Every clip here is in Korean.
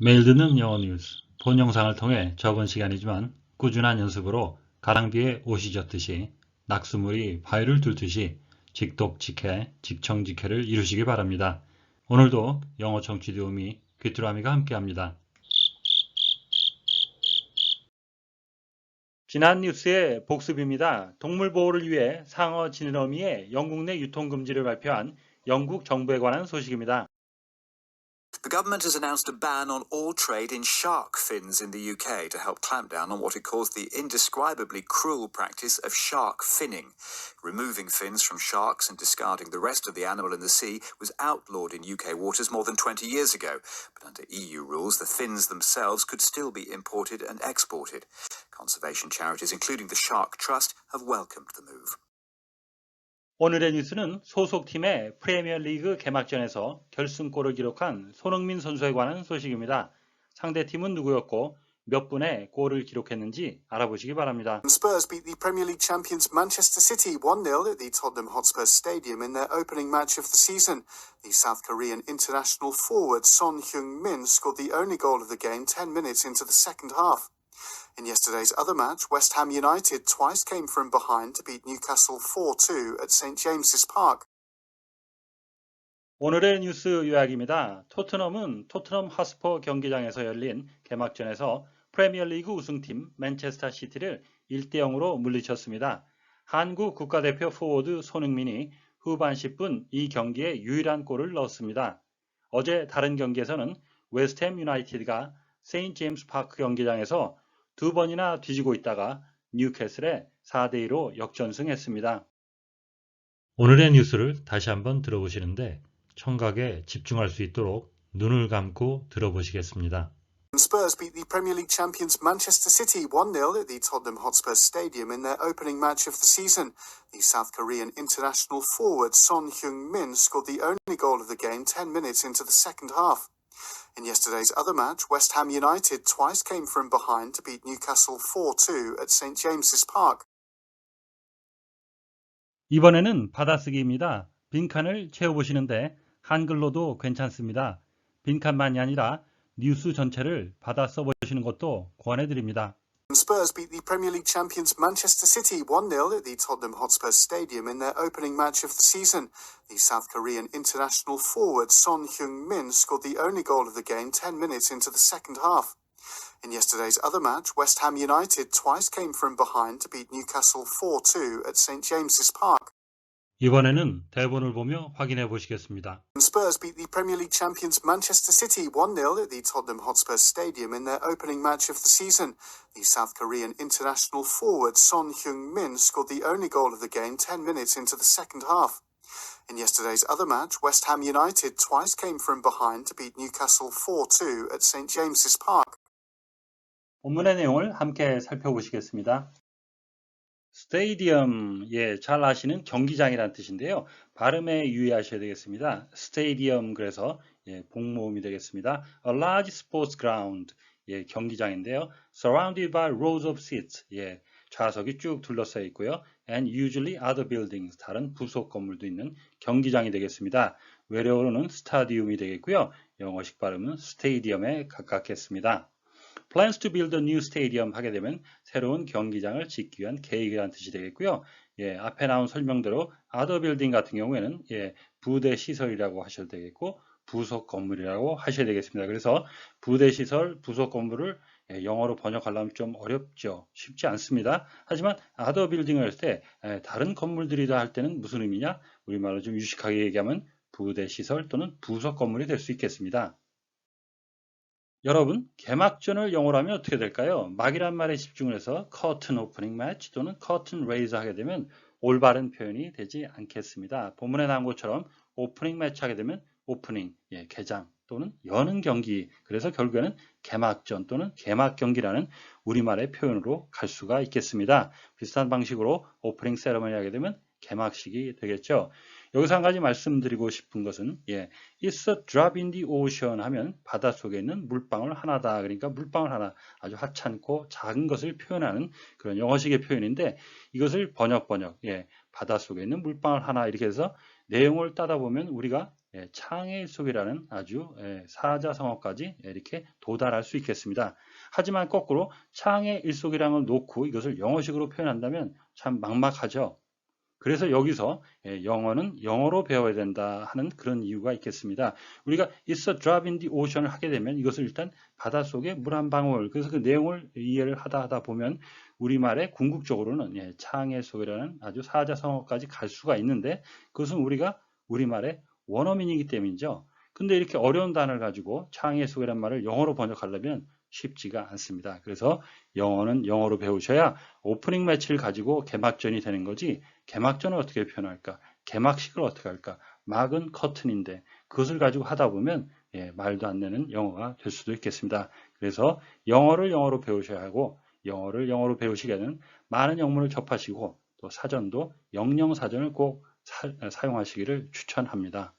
매일 듣는 영어 뉴스, 본 영상을 통해 적은 시간이지만 꾸준한 연습으로 가랑비에 옷이 젖듯이 낙수물이 바위를 뚫듯이 직독직해, 직청직해를 이루시기 바랍니다. 오늘도 영어 청취 도우미 귀뚜라미가 함께합니다. 지난 뉴스의 복습입니다. 동물 보호를 위해 상어 지느러미의 영국 내 유통 금지를 발표한 영국 정부에 관한 소식입니다. The government has announced a ban on all trade in shark fins in the UK to help clamp down on what it calls the indescribably cruel practice of shark finning. Removing fins from sharks and discarding the rest of the animal in the sea was outlawed in UK waters more than 20 years ago, but under EU rules, the fins themselves could still be imported and exported. Conservation charities, including the Shark Trust, have welcomed the move. 오늘의 뉴스는 소속팀의 프리미어리그 개막전에서 결승골을 기록한 손흥민 선수에 관한 소식입니다. 상대팀은 누구였고 몇 분의 골을 기록했는지 알아보시기 바랍니다. Spurs beat the Premier League champions Manchester City 1-0 at the Tottenham Hotspur Stadium in their opening match of the season. The South Korean international forward Son Heung-min scored the only goal of the game 10 minutes into the second half. In yesterday's other match, West Ham United twice came from behind to beat Newcastle 4-2 at St James's Park. 오늘의 뉴스 요약입니다. 토트넘은 토트넘 하스퍼 경기장에서 열린 개막전에서 프리미어리그 우승팀 맨체스터 시티를 1대 0으로 물리쳤습니다. 한국 국가대표 포워드 손흥민이 후반 10분 이 경기에 유일한 골을 넣었습니다. 어제 다른 경기에서는 웨스트햄 유나이티드가 세인트 제임스 파크 경기장에서 두 번이나 뒤지고 있다가 뉴캐슬에 4대 2로 역전승했습니다. 오늘의 뉴스를 다시 한번 들어보시는데 청각에 집중할 수 있도록 눈을 감고 들어보시겠습니다. Spurs beat the Premier League champions Manchester City 1-0 at the Tottenham Hotspur Stadium in their opening match of the season. The South Korean international forward Son Heung-min scored the only goal of the game 10 minutes into the second half. In yesterday's other match, West Ham United twice came from behind to beat Newcastle 4-2 at St James's Park. 이번에는 받아쓰기입니다. 빈칸을 채워보시는데 한글로도 괜찮습니다. 빈칸만이 아니라 뉴스 전체를 받아 써보시는 것도 권해드립니다. Spurs beat the Premier League champions Manchester City 1-0 at the Tottenham Hotspur Stadium in their opening match of the season. The South Korean international forward Son Heung-min scored the only goal of the game 10 minutes into the second half. In yesterday's other match, West Ham United twice came from behind to beat Newcastle 4-2 at St James's Park. 이번에는 대본을 보며 확인해 보시겠습니다. Spurs beat the Premier League champions Manchester City 1-0 at the Tottenham Hotspur Stadium in their opening match of the season. The South Korean international forward Son Heung-min scored the only goal of the game 10 minutes into the second half. In yesterday's other match, West Ham United twice came from behind to beat Newcastle 4-2 at St James's Park. 본문의 내용을 함께 살펴보시겠습니다. 스테디엄, 예, 잘 아시는 경기장이라는 뜻인데요. 발음에 유의하셔야 되겠습니다. 스테디엄, 그래서 예, 복모음이 되겠습니다. A large sports ground, 예, 경기장인데요. Surrounded by rows of seats, 예, 좌석이 쭉 둘러싸여 있고요. And usually other buildings, 다른 부속 건물도 있는 경기장이 되겠습니다. 외래어로는 스타디움이 되겠고요. 영어식 발음은 스테디엄에 가깝겠습니다. Plans to build a new stadium 하게 되면 새로운 경기장을 짓기 위한 계획이라는 뜻이 되겠고요. 예, 앞에 나온 설명대로 other building 같은 경우에는 예, 부대 시설이라고 하셔도 되겠고 부속 건물이라고 하셔야 되겠습니다. 그래서 부대 시설, 부속 건물을 예, 영어로 번역하려면 좀 어렵죠. 쉽지 않습니다. 하지만 other building을 할 때 다른 건물들이다 할 때는 무슨 의미냐? 우리말로 좀 유식하게 얘기하면 부대 시설 또는 부속 건물이 될 수 있겠습니다. 여러분, 개막전을 영어로 하면 어떻게 될까요? 막이란 말에 집중을 해서 curtain opening match 또는 curtain raise 하게 되면 올바른 표현이 되지 않겠습니다. 본문에 나온 것처럼 opening match 하게 되면 opening, 예, 개장 또는 여는 경기, 그래서 결국에는 개막전 또는 개막 경기라는 우리말의 표현으로 갈 수가 있겠습니다. 비슷한 방식으로 opening ceremony 하게 되면 개막식이 되겠죠. 여기서 한 가지 말씀드리고 싶은 것은 예, It's a drop in the ocean 하면 바닷속에 있는 물방울 하나다. 그러니까 물방울 하나 아주 하찮고 작은 것을 표현하는 그런 영어식의 표현인데 이것을 번역 번역 예, 바닷속에 있는 물방울 하나 이렇게 해서 내용을 따다 보면 우리가 예, 창의 일속이라는 아주 예, 사자성어까지 이렇게 도달할 수 있겠습니다. 하지만 거꾸로 창의 일속이랑을 놓고 이것을 영어식으로 표현한다면 참 막막하죠. 그래서 여기서 예, 영어는 영어로 배워야 된다 하는 그런 이유가 있겠습니다. 우리가 It's a drop in the ocean을 하게 되면 이것을 일단 바닷속에 물 한 방울 그래서 그 내용을 이해를 하다 하다 보면 우리말의 궁극적으로는 예, 창의 속이라는 아주 사자성어까지 갈 수가 있는데 그것은 우리가 우리말의 원어민이기 때문이죠. 근데 이렇게 어려운 단어를 가지고 창의 속이란 말을 영어로 번역하려면 쉽지가 않습니다. 그래서 영어는 영어로 배우셔야 오프닝 매치를 가지고 개막전이 되는 거지 개막전을 어떻게 표현할까? 개막식을 어떻게 할까? 막은 커튼인데 그것을 가지고 하다 보면 예, 말도 안 되는 영어가 될 수도 있겠습니다. 그래서 영어를 영어로 배우셔야 하고 영어를 영어로 배우시게는 많은 영문을 접하시고 또 사전도 영영사전을 꼭 사, 사용하시기를 추천합니다.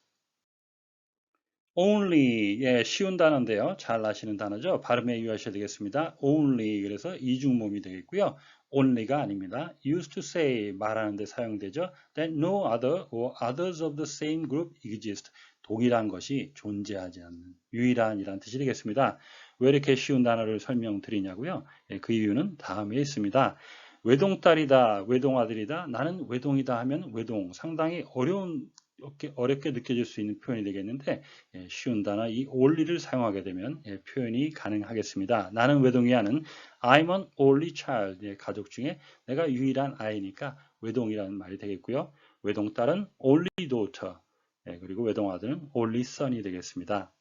Only 예, 쉬운 단어인데요. 잘 아시는 단어죠. 발음에 유의하셔야 되겠습니다. only 그래서 이중모음이 되겠고요. only가 아닙니다. used to say 말하는데 사용되죠. that no other or others of the same group exist. 동일한 것이 존재하지 않는 유일한이란 뜻이 되겠습니다. 왜 이렇게 쉬운 단어를 설명드리냐고요? 예, 그 이유는 다음에 있습니다. 외동딸이다, 외동아들이다, 나는 외동이다 하면 외동 상당히 어려운 어렵게, 어렵게 느껴질 수 있는 표현이 되겠는데 예, 쉬운 단어 이 only를 사용하게 되면 예, 표현이 가능하겠습니다. 나는 외동이야는 I'm an only child 예, 가족 중에 내가 유일한 아이니까 외동이라는 말이 되겠고요. 외동딸은 only daughter 예, 그리고 외동아들은 only son이 되겠습니다.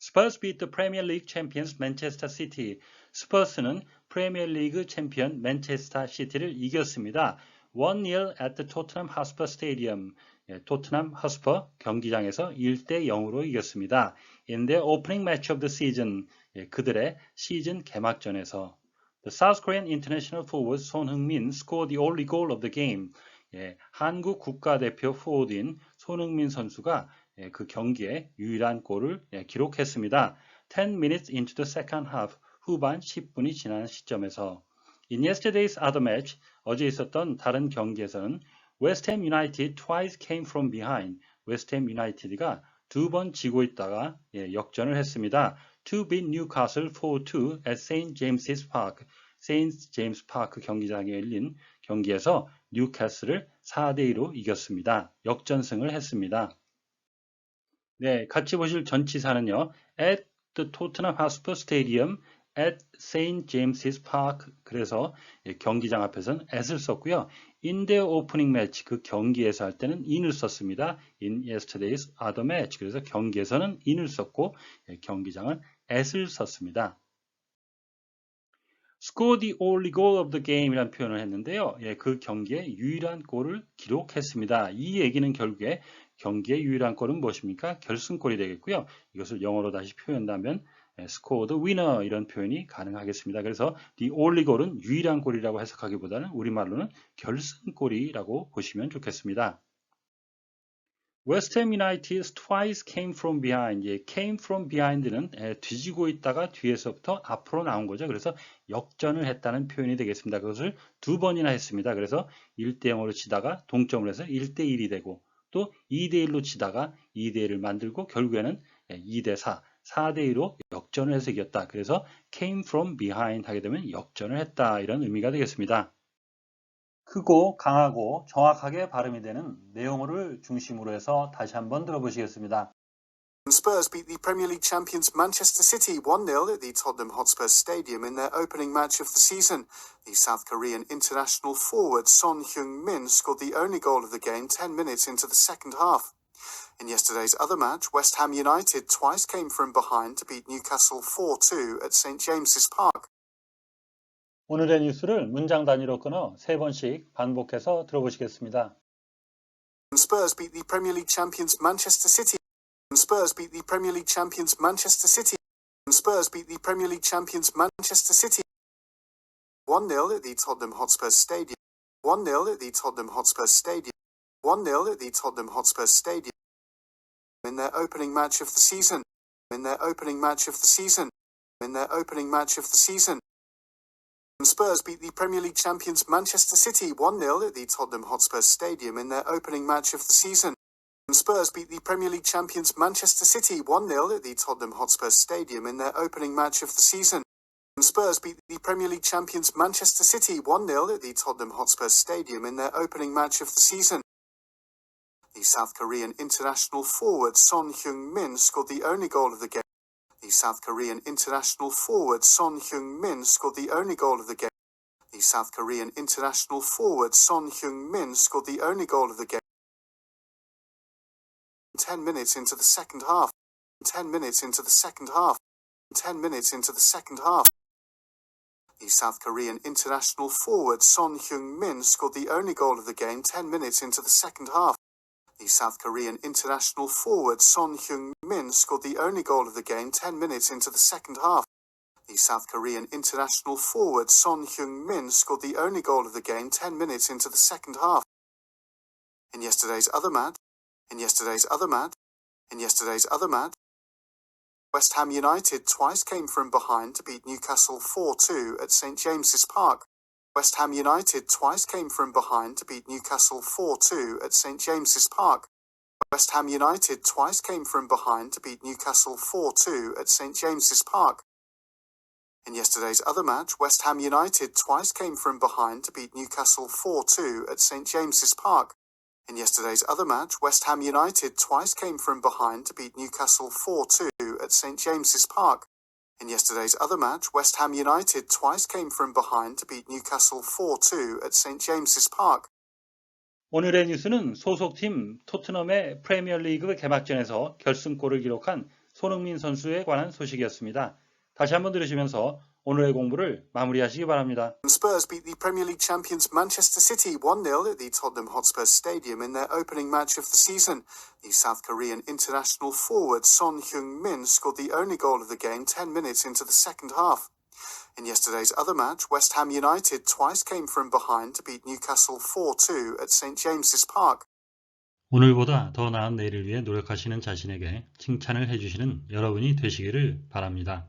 Spurs beat the Premier League champions Manchester City. 스퍼스는 프리미어리그 챔피언 맨체스터 시티를 이겼습니다. 1-0 at the Tottenham Hotspur Stadium. 예, 토트넘 허스퍼 경기장에서 1대 0으로 이겼습니다. In the opening match of the season. 예, 그들의 시즌 개막전에서 The South Korean international forward 손 흥민 scored the only goal of the game. 예, 한국 국가대표 포워드인 손흥민 선수가 예, 그 경기에 유일한 골을 예, 기록했습니다. 10 minutes into the second half. 후반 10분이 지난 시점에서 In yesterday's other match, 어제 있었던 다른 경기에서는 Ham United twice came from behind. Ham United가 두 번 지고 있다가 예, 역전을 했습니다. To beat Newcastle 4-2 at St. James's Park. 제임스 파크 경기장에 열린 경기에서 뉴캐슬을 4대2로 이겼습니다. 역전승을 했습니다. 네, 같이 보실 전치사는요. at the Tottenham Hotspur Stadium at St. James's Park 그래서 경기장 앞에서는 at을 썼고요. in the opening match 그 경기에서 할 때는 in을 썼습니다. in yesterday's other match 그래서 경기에서는 in을 썼고 경기장은 at을 썼습니다. score the only goal of the game 이라는 표현을 했는데요. 예, 그 경기에 유일한 골을 기록했습니다. 이 얘기는 결국에 경기의 유일한 골은 무엇입니까? 결승골이 되겠고요. 이것을 영어로 다시 표현한다면 score the winner 이런 표현이 가능하겠습니다. 그래서 the only 골은 유일한 골이라고 해석하기보다는 우리말로는 결승골이라고 보시면 좋겠습니다. West Ham United twice came from behind. 예, came from behind는 예, 뒤지고 있다가 뒤에서부터 앞으로 나온 거죠. 그래서 역전을 했다는 표현이 되겠습니다. 그것을 두 번이나 했습니다. 그래서 1대 0으로 치다가 동점을 해서 1대 1이 되고 또 2대 1로 치다가 2대 1을 만들고 결국에는 2대 4, 4대 2로 역전을 해서 이겼다. 그래서 came from behind 하게 되면 역전을 했다. 이런 의미가 되겠습니다. 크고 강하고 정확하게 발음이 되는 내용어를 중심으로 해서 다시 한번 들어보시겠습니다. Spurs beat the Premier League champions Manchester City 1-0 at the Tottenham Hotspur Stadium in their opening match of the season. The South Korean international forward Son Heung-min scored the only goal of the game 10 minutes into the second half. In yesterday's other match, West Ham United twice came from behind to beat Newcastle 4-2 at St James's Park. 오늘의 뉴스를 문장 단위로 끊어 세 번씩 반복해서 들어보시겠습니다. Spurs beat the Premier League champions Manchester City. Spurs beat the Premier League champions Manchester City. Spurs beat the Premier League champions Manchester City 1-0 at the Tottenham Hotspur Stadium. 1-0 at the Tottenham Hotspur Stadium. 1-0 at the Tottenham Hotspur Stadium in their opening match of the season. In their opening match of the season. In their opening match of the season. Spurs beat the Premier League champions Manchester City 1-0 at the Tottenham Hotspur Stadium in their opening match of the season. Spurs beat the Premier League champions Manchester City 1-0 at the Tottenham Hotspur Stadium in their opening match of the season. Spurs beat the Premier League champions Manchester City 1-0 at the Tottenham Hotspur Stadium in their opening match of the season. The South Korean international forward Son Heung-min scored the only goal of the game. The South Korean international forward Son Heung-min scored the only goal of the game. The South Korean international forward Son Heung-min scored the only goal of the game. 10 minutes into the second half. 10 minutes into the second half. 10 minutes into the second half. The South Korean international forward Son Heung-min scored the only goal of the game 10 minutes into the second half. The South Korean international forward Son Heung-min scored the only goal of the game 10 minutes into the second half. The South Korean international forward Son Heung-min scored the only goal of the game 10 minutes into the second half. In yesterday's other match, in yesterday's other match, in yesterday's other match, West Ham United twice came from behind to beat Newcastle 4-2 at St James's Park. West Ham United twice came from behind to beat Newcastle 4-2 at St James's Park. West Ham United twice came from behind to beat Newcastle 4-2 at St James's Park. In yesterday's other match, West Ham United twice came from behind to beat Newcastle 4-2 at St James's Park. In yesterday's other match, West Ham United twice came from behind to beat Newcastle 4-2 at St James's Park. In yesterday's other match, West Ham United twice came from behind to beat Newcastle 4-2 at St James's Park. 오늘의 뉴스는 소속팀 토트넘의 프리미어리그 개막전에서 결승골을 기록한 손흥민 선수에 관한 소식이었습니다. 다시 한번 들으시면서 오늘의 공부를 마무리하시기 바랍니다. Spurs beat the Premier League champions Manchester City 1-0 at the Tottenham Hotspur Stadium in their opening match of the season. The South Korean international forward Son Heung-min scored the only goal of the game 10 minutes into the second half. In yesterday's other match, West Ham United twice came from behind to beat Newcastle 4-2 at St James's Park. 오늘보다 더 나은 내일을 위해 노력하시는 자신에게 칭찬을 해주시는 여러분이 되시기를 바랍니다.